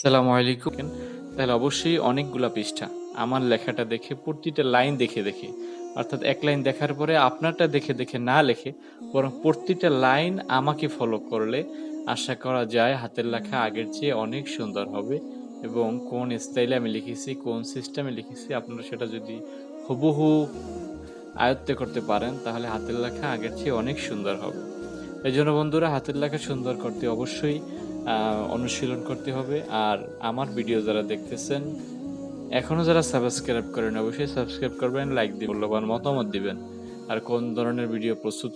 আসসালামু আলাইকুম। তাহলে অবশ্যই অনেকগুলা পৃষ্ঠা। আমার লেখাটা দেখে প্রতিটা লাইন দেখে দেখে, অর্থাৎ এক লাইন দেখার পরে আপনারটা দেখে দেখে না লেখে, বরং প্রতিটা লাইন আমাকে ফলো করলে আশা করা যায় হাতের লেখা আগের চেয়ে অনেক সুন্দর হবে এবং কোন স্টাইলে আমি লিখেছি, কোন সিস্টেমে লিখেছি, আপনারা সেটা যদি হুবহু আয়ত্তে করতে পারেন, তাহলে হাতের লেখা আগের চেয়ে অনেক সুন্দর হবে। এই জন্য বন্ধুরা, হাতের লেখা সুন্দর করতে অবশ্যই অনুশীলন করতে হবে। আর আমার ভিডিও যারা দেখতেছেন এখনও যারা সাবস্ক্রাইব করেন, অবশ্যই সাবস্ক্রাইব করবেন লাইক দিবেন মূল্যবান মতামত দিবেন। আর কোন ধরনের ভিডিও প্রস্তুত